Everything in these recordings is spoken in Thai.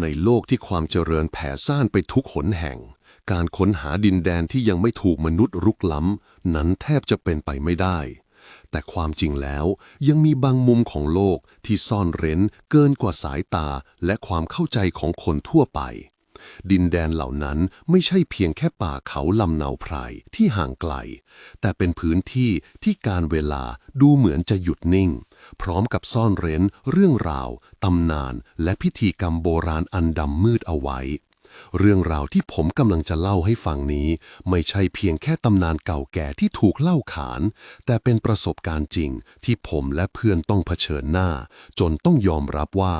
ในโลกที่ความเจริญแผ่ซ่านไปทุกหนแห่ง การค้นหาดินแดนที่ยังไม่ถูกมนุษย์รุกล้ำ นั้นแทบจะเป็นไปไม่ได้ แต่ความจริงแล้วยังมีบางมุมของโลกที่ซ่อนเร้นเกินกว่าสายตาและความเข้าใจของคนทั่วไป ดินแดนเหล่านั้นไม่ใช่เพียงแค่ป่าเขาลำเนาไพรที่ห่างไกล แต่เป็นพื้นที่ที่การเวลาดูเหมือนจะหยุดนิ่ง พร้อมกับซ่อนเร้น เรื่องราว ตำนาน และพิธีกรรมโบราณอันดำมืดเอาไว้ เรื่องราวที่ผมกำลังจะเล่าให้ฟังนี้ ไม่ใช่เพียงแค่ตำนานเก่าแก่ที่ถูกเล่าขาน แต่เป็นประสบการณ์จริงที่ผมและเพื่อนต้องเผชิญหน้า จนต้องยอมรับว่า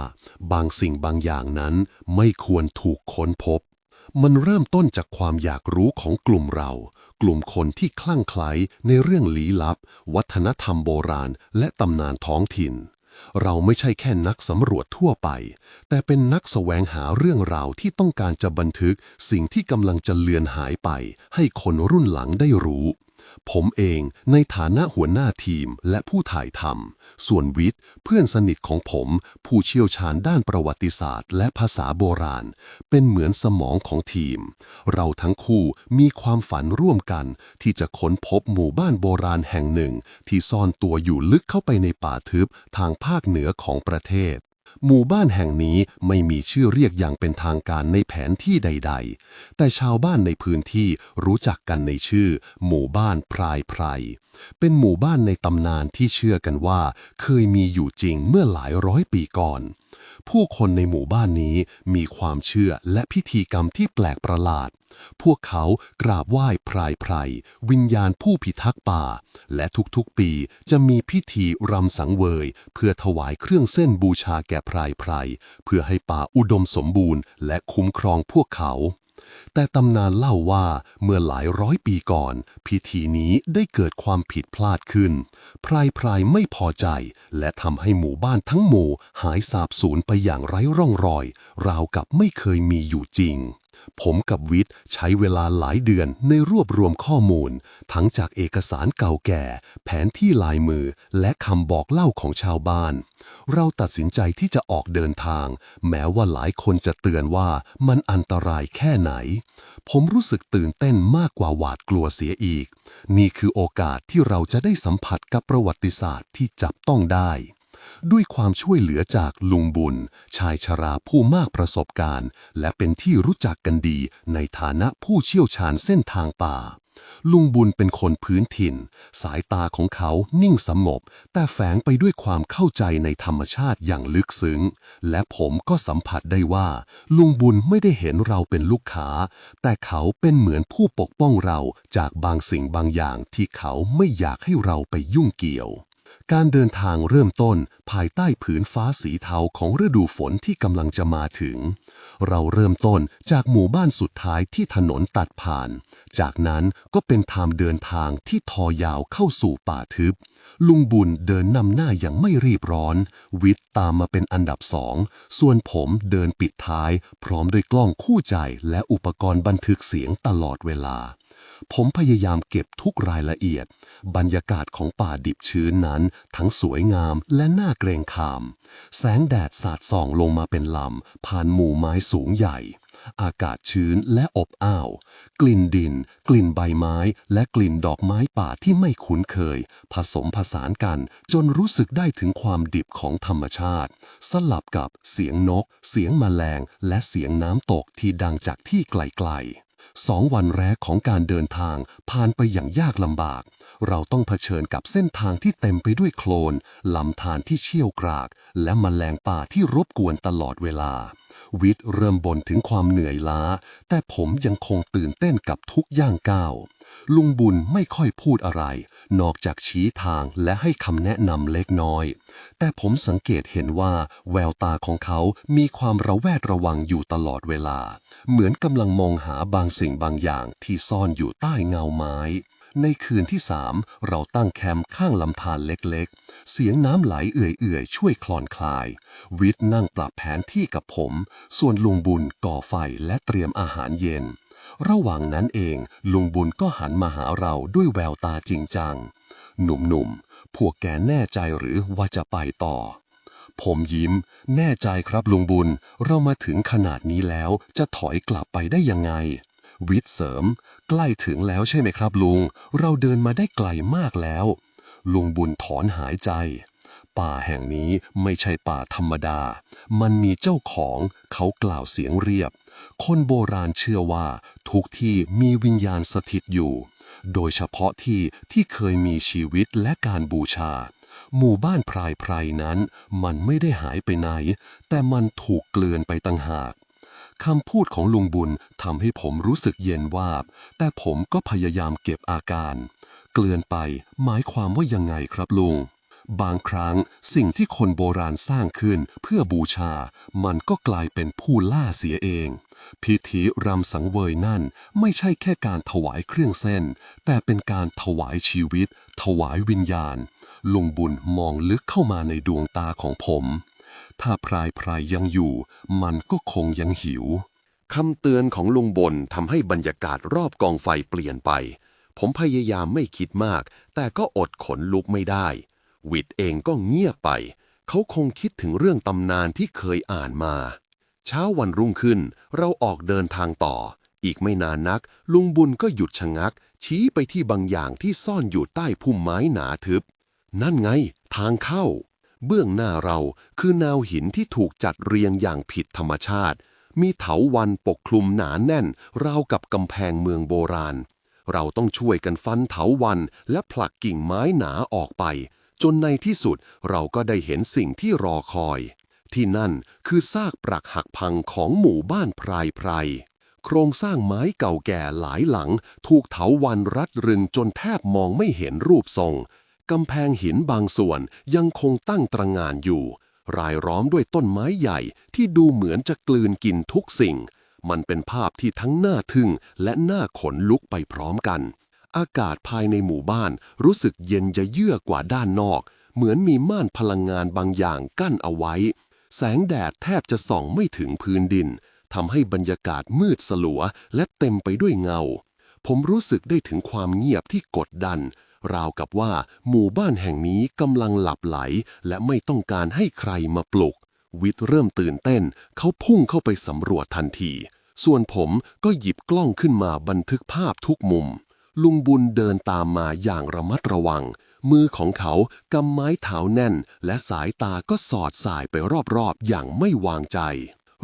บางสิ่งบางอย่างนั้นไม่ควรถูกค้นพบ มันเริ่มต้นจากความอยากรู้ของกลุ่มเรา กลุ่มคนที่คลั่งไคล้ในเรื่องลี้ลับ วัฒนธรรมโบราณ และตำนานท้องถิ่น เราไม่ใช่แค่นักสำรวจทั่วไป แต่เป็นนักแสวงหาเรื่องราวที่ต้องการจะบันทึกสิ่งที่กำลังจะเลือนหายไป ให้คนรุ่นหลังได้รู้ ผมเองในฐานะหัวหน้าทีมและผู้ถ่ายทำ ส่วนวิทย์ เพื่อนสนิทของผม ผู้เชี่ยวชาญด้านประวัติศาสตร์ และภาษาโบราณ เป็นเหมือนสมองของทีม เราทั้งคู่มีความฝันร่วมกัน ที่จะค้นพบหมู่บ้านโบราณแห่งหนึ่ง ที่ซ่อนตัวอยู่ลึกเข้าไปในป่าทึบทางภาคเหนือของประเทศ หมู่บ้านแห่งนี้ไม่มีชื่อเรียกอย่างเป็นทางการในแผนที่ใด ๆ แต่ชาวบ้านในพื้นที่รู้จักกันในชื่อ หมู่บ้านพรายไพร เป็นหมู่บ้านในตำนานที่เชื่อกันว่า เคยมีอยู่จริงเมื่อหลายร้อยปีก่อน ผู้คนในหมู่บ้านนี้มีความเชื่อและพิธีกรรมที่แปลกประหลาด พวกเขากราบไหว้พรายไพรวิญญาณผู้พิทักษ์ป่า และทุกๆปีจะมีพิธีรำสังเวย เพื่อถวายเครื่องเส้นบูชาแก่พรายไพรเพื่อให้ป่าอุดมสมบูรณ์ และคุ้มครองพวกเขา แต่ตำนานเล่าว่าเมื่อหลายร้อยปีก่อน พิธีนี้ได้เกิดความผิดพลาดขึ้น พรายพรายไม่พอใจ และทำให้หมู่บ้านทั้งหมู่หายสาบสูญไปอย่างไร้ร่องรอย ราวกับไม่เคยมีอยู่จริง ผมกับวิทย์ใช้เวลาหลายเดือนในรวบรวมข้อมูล ทั้งจากเอกสารเก่าแก่ แผนที่ลายมือ และคำบอกเล่าของชาวบ้าน เราตัดสินใจที่จะออกเดินทาง แม้ว่าหลายคนจะเตือนว่ามันอันตรายแค่ไหน ผมรู้สึกตื่นเต้นมากกว่าหวาดกลัวเสียอีก นี่คือโอกาสที่เราจะได้สัมผัสกับประวัติศาสตร์ที่จับต้องได้ ด้วยความช่วยเหลือจากลุงบุญ ชายชราผู้มากประสบการณ์ และเป็นที่รู้จักกันดีในฐานะผู้เชี่ยวชาญเส้นทางป่า ลุงบุญเป็นคนพื้นถิ่น สายตาของเขานิ่งสงบ แต่แฝงไปด้วยความเข้าใจในธรรมชาติอย่างลึกซึ้ง และผมก็สัมผัสได้ว่า ลุงบุญไม่ได้เห็นเราเป็นลูกค้า แต่เขาเป็นเหมือนผู้ปกป้องเราจากบางสิ่งบางอย่างที่เขาไม่อยากให้เราไปยุ่งเกี่ยว การเดินทางเริ่มต้นภายใต้ผืนฟ้าสีเทาของฤดูฝนที่กำลังจะมาถึง เราเริ่มต้นจากหมู่บ้านสุดท้ายที่ถนนตัดผ่าน จากนั้นก็เป็นทางเดินทางที่ทอยาวเข้าสู่ป่าทึบ ลุงบุญเดินนำหน้าอย่างไม่รีบร้อน วิทย์ตามมาเป็นอันดับสอง ส่วนผมเดินปิดท้าย พร้อมด้วยกล้องคู่ใจและอุปกรณ์บันทึกเสียงตลอดเวลา ผมพยายามเก็บทุกรายละเอียด บรรยากาศของป่าดิบชื้นนั้น ทั้งสวยงามและน่าเกรงขาม แสงแดดสาดส่องลงมาเป็นลำ ผ่านหมู่ไม้สูงใหญ่ อากาศชื้นและอบอ้าว กลิ่นดิน กลิ่นใบไม้ และกลิ่นดอกไม้ป่าที่ไม่คุ้นเคย ผสมผสานกันจนรู้สึกได้ถึงความดิบของธรรมชาติ สลับกับเสียงนก เสียงแมลง และเสียงน้ำตกที่ดังจากที่ไกลๆ สองวันแรกของการเดินทางผ่านไปอย่างยากลำบาก เราต้องเผชิญกับเส้นทางที่เต็มไปด้วยโคลนลำธารที่เชี่ยวกราก และมแมลงป่าที่รบกวนตลอดเวลา วิทย์เริ่มบ่นถึงความเหนื่อยล้า แต่ผมยังคงตื่นเต้นกับทุกย่างก้าว ลุงบุญไม่ค่อยพูดอะไร นอกจากชี้ทางและให้คำแนะนำเล็กน้อย แต่ผมสังเกตเห็นว่า แววตาของเขามีความระแวดระวังอยู่ตลอดเวลา เหมือนกำลังมองหาบางสิ่งบางอย่างที่ซ่อนอยู่ใต้เงาไม้ในคืนที่สามเราตั้งแคมป์ข้างลำธารเล็กๆ เสียงน้ำไหลเอื่อยๆ ช่วยคลอนคลาย วิทย์นั่งปรับแผนที่กับผม ส่วนลุงบุญก่อไฟและเตรียมอาหารเย็น ระหว่างนั้นเอง ลุงบุญก็หันมาหาเราด้วยแววตาจริงจัง หนุ่มๆ พวกแกแน่ใจหรือว่าจะไปต่อ ผมยิ้ม แน่ใจครับลุงบุญ เรามาถึงขนาดนี้แล้วจะถอยกลับไปได้ยังไง วิทย์เสริม ใกล้ถึงแล้วใช่ไหมครับลุง เราเดินมาได้ไกลมากแล้ว ลุงบุญถอนหายใจ ป่าแห่งนี้ไม่ใช่ป่าธรรมดา มันมีเจ้าของเขากล่าวเสียงเรียบ คนโบราณเชื่อว่าทุกที่มีวิญญาณสถิตอยู่ โดยเฉพาะที่ที่เคยมีชีวิตและการบูชา หมู่บ้านพรายไพรนั้น มันไม่ได้หายไปไหน แต่มันถูกเกลื่อนไปต่างหากคำพูดของลุงบุญทำให้ผมรู้สึกเย็นวาบ แต่ผมก็พยายามเก็บอาการ เกลื่อนไป หมายความว่ายังไงครับลุง บางครั้งสิ่งที่คนโบราณสร้างขึ้นเพื่อบูชา มันก็กลายเป็นผู้ล่าเสียเอง พิธีรำสังเวยนั่นไม่ใช่แค่การถวายเครื่องเส้น แต่เป็นการถวายชีวิต ถวายวิญญาณ ลุงบุญมองลึกเข้ามาในดวงตาของผม ถ้าพรายพรายยังอยู่ มันก็คงยังหิวคำเตือนของลุงบนทำให้บรรยากาศรอบกองไฟเปลี่ยนไป ผมพยายามไม่คิดมาก แต่ก็อดขนลุกไม่ได้ วิดเองก็เงียบไป เขาคงคิดถึงเรื่องตำนานที่เคยอ่านมา เช้าวันรุ่งขึ้น เราออกเดินทางต่อ อีกไม่นานนัก ลุงบุญก็หยุดชะงัก ชี้ไปที่บางอย่างที่ซ่อนอยู่ใต้พุ่มไม้หนาทึบ นั่นไง ทางเข้า เบื้องหน้าเราคือแนวหินที่ถูกจัดเรียงอย่างผิดธรรมชาติมีเถาวันปกคลุมหนาแน่น ราวกับกำแพงเมืองโบราณ เราต้องช่วยกันฟันเถาวันและผลักกิ่งไม้หนาออกไป จนในที่สุดเราก็ได้เห็นสิ่งที่รอคอย ที่นั่นคือซากปรักหักพังของหมู่บ้านพรายไพรโครงสร้างไม้เก่าแก่หลายหลัง ถูกเถาวันรัดรึงจนแทบมองไม่เห็นรูปทรงกำแพงหินบางส่วนยังคงตั้งตระงานอยู่ รายล้อมด้วยต้นไม้ใหญ่ที่ดูเหมือนจะกลืนกินทุกสิ่ง มันเป็นภาพที่ทั้งน่าทึ่งและน่าขนลุกไปพร้อมกัน อากาศภายในหมู่บ้านรู้สึกเย็นจะเยือกกว่าด้านนอก เหมือนมีม่านพลังงานบางอย่างกั้นเอาไว้ แสงแดดแทบจะส่องไม่ถึงพื้นดินทำให้บรรยากาศมืดสลัวและเต็มไปด้วยเงา ผมรู้สึกได้ถึงความเงียบที่กดดัน ราวกับว่าหมู่บ้านแห่งนี้กำลังหลับไหล และไม่ต้องการให้ใครมาปลุก วิทย์เริ่มตื่นเต้น เขาพุ่งเข้าไปสำรวจทันที ส่วนผมก็หยิบกล้องขึ้นมาบันทึกภาพทุกมุม ลุงบุญเดินตามมาอย่างระมัดระวัง มือของเขากำไม้เท้าแน่น และสายตาก็สอดสายไปรอบๆ อย่างไม่วางใจ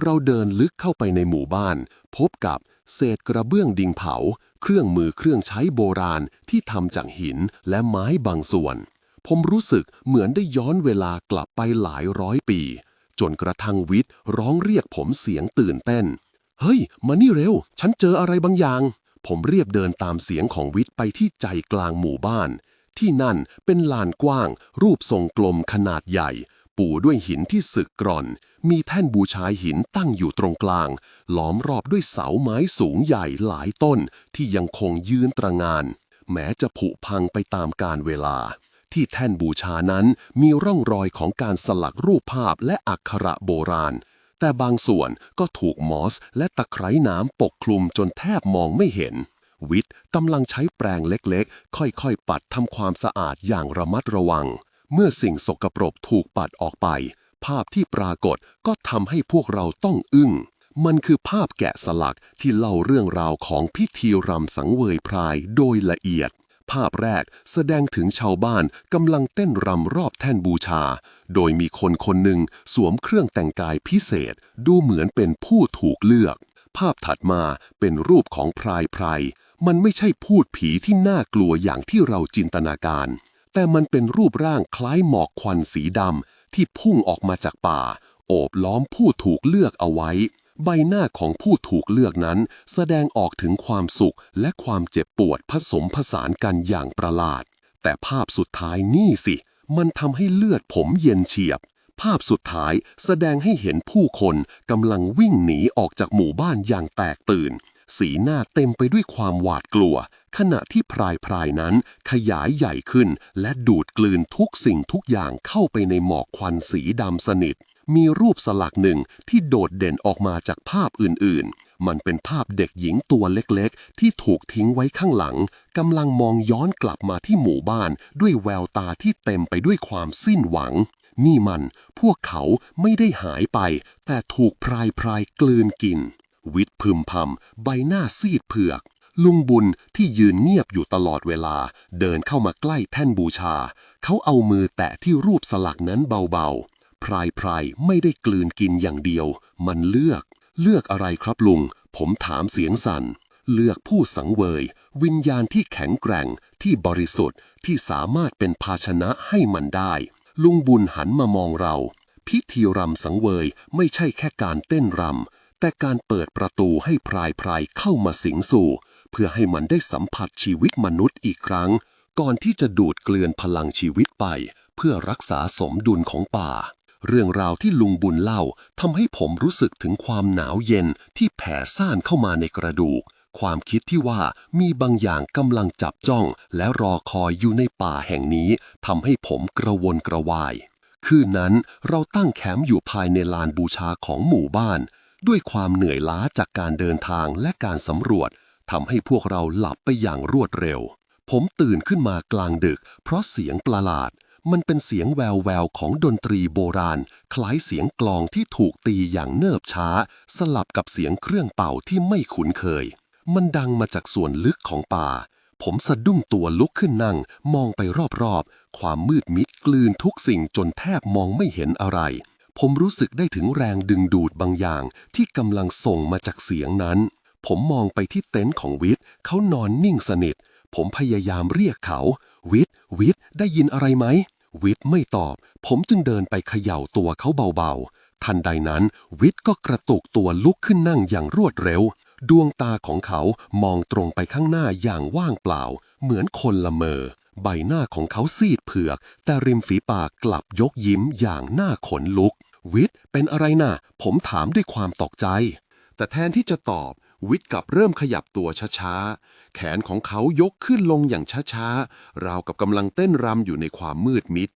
เราเดินลึกเข้าไปในหมู่บ้าน พบกับเศษกระเบื้องดิงเผา เครื่องมือเครื่องใช้โบราณที่ทำจากหินและไม้บางส่วน ผมรู้สึกเหมือนได้ย้อนเวลากลับไปหลายร้อยปี จนกระทั่งวิทย์ร้องเรียกผมเสียงตื่นเต้น เฮ้ย มานี่เร็ว ฉันเจออะไรบางอย่าง ผมเรียบเดินตามเสียงของวิทย์ไปที่ใจกลางหมู่บ้าน ที่นั่นเป็นลานกว้าง รูปทรงกลมขนาดใหญ่ ปูด้วยหินที่สึกกร่อน มีแท่นบูชาหินตั้งอยู่ตรงกลาง ล้อมรอบด้วยเสาไม้สูงใหญ่หลายต้นที่ยังคงยืนตระงาน แม้จะผุพังไปตามกาลเวลา ที่แท่นบูชานั้นมีร่องรอยของการสลักรูปภาพและอักขระโบราณ แต่บางส่วนก็ถูกมอสและตะไคร้น้ำปกคลุมจนแทบมองไม่เห็น วิทย์กำลังใช้แปรงเล็กๆ ค่อยๆ ปัดทำความสะอาดอย่างระมัดระวัง เมื่อสิ่งสกปรกถูกปัดออกไป ภาพที่ปรากฏก็ทำให้พวกเราต้องอึ้งมันคือภาพแกะสลักที่เล่าเรื่องราวของพิธีรำสังเวยพรายโดยละเอียด ภาพแรกแสดงถึงชาวบ้านกำลังเต้นรำรอบแท่นบูชา โดยมีคนคนหนึ่งสวมเครื่องแต่งกายพิเศษ ดูเหมือนเป็นผู้ถูกเลือก ภาพถัดมาเป็นรูปของพรายไพรมันไม่ใช่พูดผีที่น่ากลัวอย่างที่เราจินตนาการ แต่มันเป็นรูปร่างคล้ายหมอกควันสีดำที่พุ่งออกมาจากป่า โอบล้อมผู้ถูกเลือกเอาไว้ ใบหน้าของผู้ถูกเลือกนั้น แสดงออกถึงความสุขและความเจ็บปวดผสมผสานกันอย่างประหลาด แต่ภาพสุดท้ายนี่สิ มันทำให้เลือดผมเย็นเฉียบ ภาพสุดท้ายแสดงให้เห็นผู้คนกำลังวิ่งหนีออกจากหมู่บ้านอย่างแตกตื่น สีหน้าเต็มไปด้วยความหวาดกลัว ขณะที่พรายพรายนั้นขยายใหญ่ขึ้น และดูดกลืนทุกสิ่งทุกอย่างเข้าไปในหมอกควันสีดำสนิท มีรูปสลักหนึ่งที่โดดเด่นออกมาจากภาพอื่นๆ มันเป็นภาพเด็กหญิงตัวเล็กๆ ที่ถูกทิ้งไว้ข้างหลังกำลังมองย้อนกลับมาที่หมู่บ้านด้วยแววตาที่เต็มไปด้วยความสิ้นหวัง นี่มันพวกเขาไม่ได้หายไป แต่ถูกพรายพรายกลืนกิน วิทพึมพำใบหน้าซีดเผือกลุงบุญที่ยืนเงียบอยู่ตลอดเวลา เดินเข้ามาใกล้แท่นบูชา เขาเอามือแตะที่รูปสลักนั้นเบาๆ พรายพรายไม่ได้กลืนกินอย่างเดียว มันเลือก เลือกอะไรครับลุง ผมถามเสียงสั่น เลือกผู้สังเวย วิญญาณที่แข็งแกร่ง ที่บริสุทธิ์ ที่สามารถเป็นภาชนะให้มันได้ ลุงบุญหันมามองเรา พิธีรำสังเวยไม่ใช่แค่การเต้นรำ แต่การเปิดประตูให้พรายพรายเข้ามาสิงสู่ เพื่อให้มันได้สัมผัสชีวิตมนุษย์อีกครั้ง ก่อนที่จะดูดเกลือนพลังชีวิตไป เพื่อรักษาสมดุลของป่า เรื่องราวที่ลุงบุญเล่าทำให้ผมรู้สึกถึงความหนาวเย็นที่แผ่ซ่านเข้ามาในกระดูก ความคิดที่ว่ามีบางอย่างกำลังจับจ้อง และรอคอยอยู่ในป่าแห่งนี้ทำให้ผมกระวนกระวาย คืนนั้นเราตั้งแคมป์อยู่ภายในลานบูชาของหมู่บ้าน ด้วยความเหนื่อยล้าจากการเดินทางและการสำรวจทำให้พวกเราหลับไปอย่างรวดเร็ว ผมตื่นขึ้นมากลางดึก เพราะเสียงประหลาด มันเป็นเสียงแววแววของดนตรีโบราณ คล้ายเสียงกลองที่ถูกตีอย่างเนิบช้า สลับกับเสียงเครื่องเป่าที่ไม่คุ้นเคย มันดังมาจากส่วนลึกของป่า ผมสะดุ้งตัวลุกขึ้นนั่ง มองไปรอบๆ ความมืดมิดกลืนทุกสิ่งจนแทบมองไม่เห็นอะไร ผมรู้สึกได้ถึงแรงดึงดูดบางอย่าง ที่กำลังส่งมาจากเสียงนั้นผมมองไปที่เต็นท์ของวิทย์เขานอนนิ่งสนิท ผมพยายามเรียกเขา วิทย์วิทย์ได้ยินอะไรไหม วิทย์ไม่ตอบ ผมจึงเดินไปเขย่าตัวเขาเบาๆ ทันใดนั้น วิทย์ก็กระตุกตัวลุกขึ้นนั่งอย่างรวดเร็ว ดวงตาของเขามองตรงไปข้างหน้าอย่างว่างเปล่า เหมือนคนละเมอ ใบหน้าของเขาซีดเผือก แต่ริมฝีปากกลับยกยิ้มอย่างหน่าขนลุก วิทย์เป็นอะไรน่ะ ผมถามด้วยความตกใจ แต่แทนที่จะตอบวิทย์กลับเริ่มขยับตัวช้าๆ แขนของเขายกขึ้นลงอย่างช้าๆ ราวกับกำลังเต้นรำอยู่ในความมืดมิด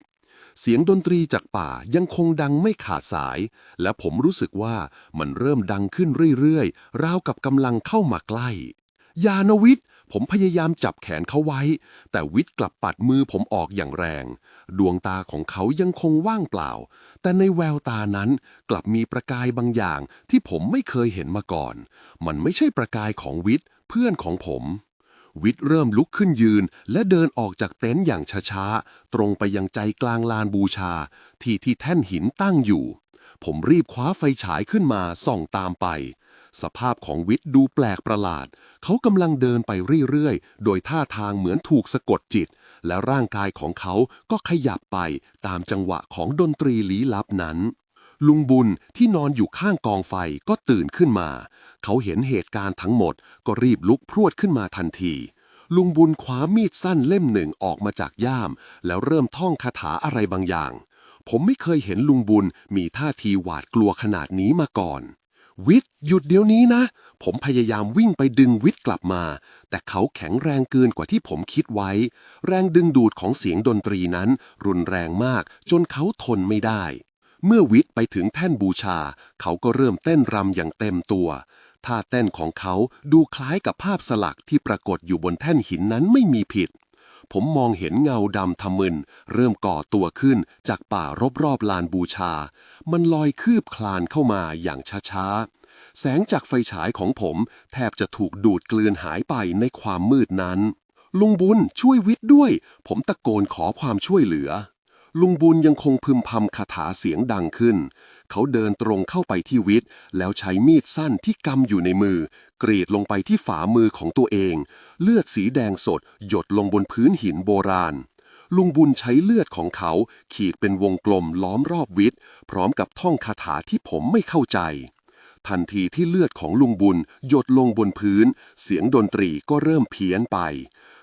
เสียงดนตรีจากป่ายังคงดังไม่ขาดสาย และผมรู้สึกว่ามันเริ่มดังขึ้นเรื่อยๆ ราวกับกำลังเข้ามาใกล้ ยานวิทย์ผมพยายามจับแขนเขาไว้ แต่วิทย์กลับปัดมือผมออกอย่างแรง ดวงตาของเขายังคงว่างเปล่า แต่ในแววตานั้นกลับมีประกายบางอย่างที่ผมไม่เคยเห็นมาก่อน มันไม่ใช่ประกายของวิทย์ เพื่อนของผม วิทย์เริ่มลุกขึ้นยืน และเดินออกจากเต็นท์อย่างช้าๆ ตรงไปยังใจกลางลานบูชา ที่ที่แท่นหินตั้งอยู่ ผมรีบคว้าไฟฉายขึ้นมาส่องตามไป สภาพของวิทย์ดูแปลกประหลาด เขากำลังเดินไปเรื่อยๆ โดยท่าทางเหมือนถูกสะกดจิต และร่างกายของเขาก็ขยับไปตามจังหวะของดนตรีลี้ลับนั้น ลุงบุญที่นอนอยู่ข้างกองไฟก็ตื่นขึ้นมา เขาเห็นเหตุการณ์ทั้งหมดก็รีบลุกพรวดขึ้นมาทันที ลุงบุญคว้ามีดสั้นเล่มหนึ่งออกมาจากย่าม แล้วเริ่มท่องคาถาอะไรบางอย่าง ผมไม่เคยเห็นลุงบุญมีท่าทีหวาดกลัวขนาดนี้มาก่อน วิทย์หยุดเดี๋ยวนี้นะ ผมพยายามวิ่งไปดึงวิทย์กลับมา แต่เขาแข็งแรงเกินกว่าที่ผมคิดไว้ แรงดึงดูดของเสียงดนตรีนั้น รุนแรงมากจนเขาทนไม่ได้ เมื่อวิทย์ไปถึงแท่นบูชา เขาก็เริ่มเต้นรำอย่างเต็มตัว ท่าเต้นของเขาดูคล้ายกับภาพสลักที่ปรากฏอยู่บนแท่นหินนั้นไม่มีผิด ผมมองเห็นเงาดำทะมึน เริ่มก่อตัวขึ้นจากป่ารอบๆลานบูชา มันลอยคืบคลานเข้ามาอย่างช้าๆ แสงจากไฟฉายของผมแทบจะถูกดูดกลืนหายไปในความมืดนั้น ลุงบุญช่วยวิทย์ด้วย ผมตะโกนขอความช่วยเหลือ ลุงบุญยังคงพึมพำคาถาเสียงดังขึ้น เขาเดินตรงเข้าไปที่วิทย์แล้วใช้มีดสั้นที่กำอยู่ในมือ กรีดลงไปที่ฝ่ามือของตัวเอง เลือดสีแดงสด หยดลงบนพื้นหินโบราณ ลุงบุญใช้เลือดของเขาขีดเป็นวงกลมล้อมรอบวิทย์พร้อมกับท่องคาถาที่ผมไม่เข้าใจ ทันทีที่เลือดของลุงบุญหยดลงบนพื้น เสียงดนตรีก็เริ่มเพี้ยนไป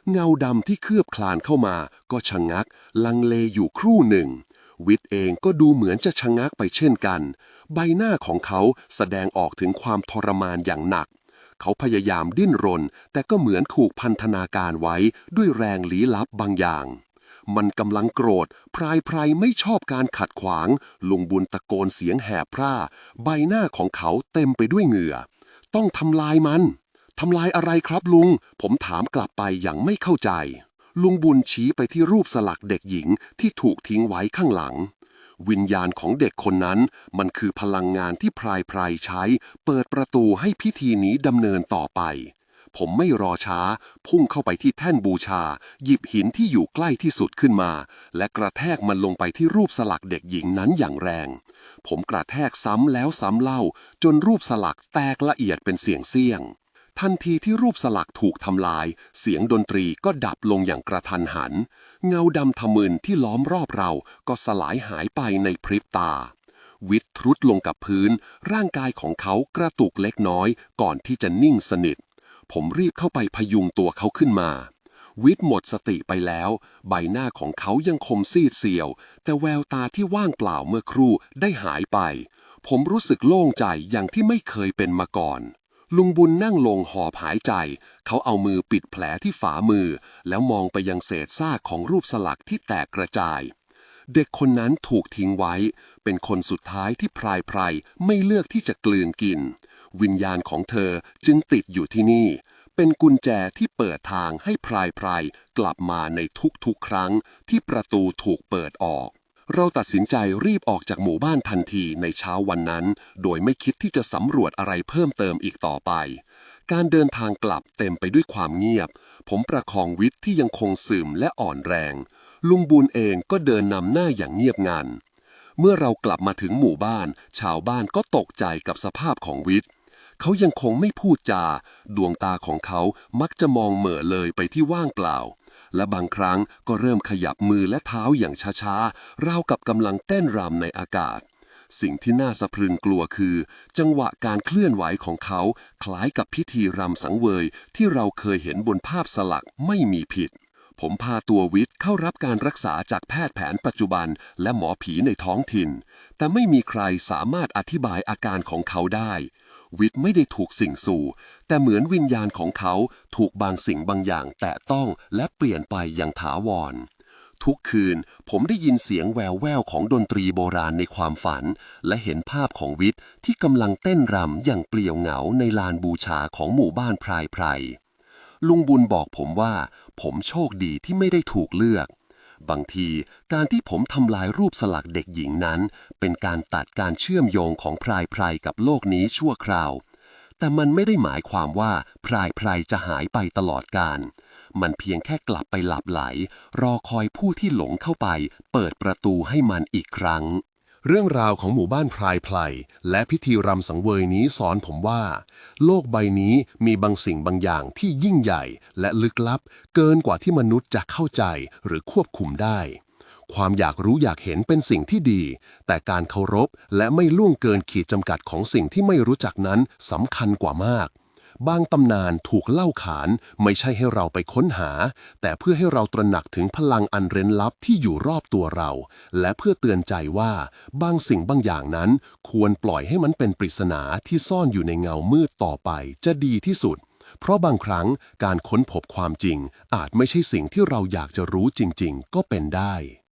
เงาดำที่เคลือบคลานเข้ามา ก็ชะงัก ลังเลอยู่ครู่หนึ่ง วิทย์เองก็ดูเหมือนจะชะงักไปเช่นกัน ใบหน้าของเขาแสดงออกถึงความทรมานอย่างหนัก เขาพยายามดิ้นรน แต่ก็เหมือนถูกพันธนาการไว้ด้วยแรงลี้ลับบางอย่าง มันกำลังโกรธ พรายพรายไม่ชอบการขัดขวาง ลุงบุญตะโกนเสียงแหบพร่า ใบหน้าของเขาเต็มไปด้วยเหงื่อ ต้องทำลายมัน ทำลายอะไรครับลุง ผมถามกลับไปอย่างไม่เข้าใจ ลุงบุญชี้ไปที่รูปสลักเด็กหญิงที่ถูกทิ้งไว้ข้างหลัง วิญญาณของเด็กคนนั้น มันคือพลังงานที่พรายพรายใช้ เปิดประตูให้พิธีนี้ดำเนินต่อไป ผมไม่รอช้า พุ่งเข้าไปที่แท่นบูชา หยิบหินที่อยู่ใกล้ที่สุดขึ้นมา และกระแทกมันลงไปที่รูปสลักเด็กหญิงนั้นอย่างแรง ผมกระแทกซ้ำแล้วซ้ำเล่า จนรูปสลักแตกละเอียดเป็นเสียงเสี้ยง ทันทีที่รูปสลักถูกทำลาย เสียงดนตรีก็ดับลงอย่างกระทันหัน เงาดำทะมึนที่ล้อมรอบเราก็สลายหายไปในพริบตา วิทย์ทรุดลงกับพื้น ร่างกายของเขากระตุกเล็กน้อย ก่อนที่จะนิ่งสนิท ผมรีบเข้าไปพยุงตัวเขาขึ้นมา วิทย์หมดสติไปแล้ว ใบหน้าของเขายังคมซีดเซียว แต่แววตาที่ว่างเปล่าเมื่อครู่ได้หายไป ผมรู้สึกโล่งใจอย่างที่ไม่เคยเป็นมาก่อน ลุงบุญนั่งลงหอบหายใจ เขาเอามือปิดแผลที่ฝ่ามือ แล้วมองไปยังเศษซากของรูปสลักที่แตกกระจาย เด็กคนนั้นถูกทิ้งไว้ เป็นคนสุดท้ายที่พรายไพรไม่เลือกที่จะกลืนกิน วิญญาณของเธอจึงติดอยู่ที่นี่ เป็นกุญแจที่เปิดทางให้พรายไพรกลับมาในทุกๆครั้งที่ประตูถูกเปิดออก เราตัดสินใจรีบออกจากหมู่บ้านทันทีในเช้าวันนั้น โดยไม่คิดที่จะสำรวจอะไรเพิ่มเติมอีกต่อไป การเดินทางกลับเต็มไปด้วยความเงียบ ผมประคองวิทย์ที่ยังคงซึมและอ่อนแรง ลุงบูนเองก็เดินนำหน้าอย่างเงียบงัน เมื่อเรากลับมาถึงหมู่บ้าน ชาวบ้านก็ตกใจกับสภาพของวิทย์เขายังคงไม่พูดจา ดวงตาของเขามักจะมองเหม่อเลยไปที่ว่างเปล่า และบางครั้งก็เริ่มขยับมือและเท้าอย่างช้าๆราวกับกำลังเต้นรำในอากาศ สิ่งที่น่าสะพรึงกลัวคือ จังหวะการเคลื่อนไหวของเขา คล้ายกับพิธีรำสังเวยที่เราเคยเห็นบนภาพสลักไม่มีผิด ผมพาตัววิทย์เข้ารับการรักษาจากแพทย์แผนปัจจุบัน และหมอผีในท้องถิ่น แต่ไม่มีใครสามารถอธิบายอาการของเขาได้ วิทย์ไม่ได้ถูกสิ่งสู่ แต่เหมือนวิญญาณของเขาถูกบางสิ่งบางอย่างแตะต้องและเปลี่ยนไปอย่างถาวร ทุกคืนผมได้ยินเสียงแววแววของดนตรีโบราณในความฝัน และเห็นภาพของวิทย์ที่กำลังเต้นรำอย่างเปลี่ยวเหงาในลานบูชาของหมู่บ้านพรายไพรลุงบุญบอกผมว่า ผมโชคดีที่ไม่ได้ถูกเลือก บางทีการที่ผมทำลายรูปสลักเด็กหญิงนั้น เป็นการตัดการเชื่อมโยงของพรายไพรกับโลกนี้ชั่วคราว แต่มันไม่ได้หมายความว่าพรายไพรจะหายไปตลอดการ มันเพียงแค่กลับไปหลับไหล รอคอยผู้ที่หลงเข้าไป เปิดประตูให้มันอีกครั้ง เรื่องราวของหมู่บ้านพรายไพรและพิธีรำสังเวยนี้สอนผมว่า โลกใบนี้มีบางสิ่งบางอย่างที่ยิ่งใหญ่และลึกลับ เกินกว่าที่มนุษย์จะเข้าใจหรือควบคุมได้ ความอยากรู้อยากเห็นเป็นสิ่งที่ดี แต่การเคารพและไม่ล่วงเกินขีดจำกัดของสิ่งที่ไม่รู้จักนั้นสำคัญกว่ามาก บางตำนานถูกเล่าขานไม่ใช่ให้เราไปค้นหา แต่เพื่อให้เราตระหนักถึงพลังอันเร้นลับที่อยู่รอบตัวเรา และเพื่อเตือนใจว่าบางสิ่งบางอย่างนั้น ควรปล่อยให้มันเป็นปริศนาที่ซ่อนอยู่ในเงามืดต่อไปจะดีที่สุด เพราะบางครั้งการค้นพบความจริง อาจไม่ใช่สิ่งที่เราอยากจะรู้จริง ๆ ก็เป็นได้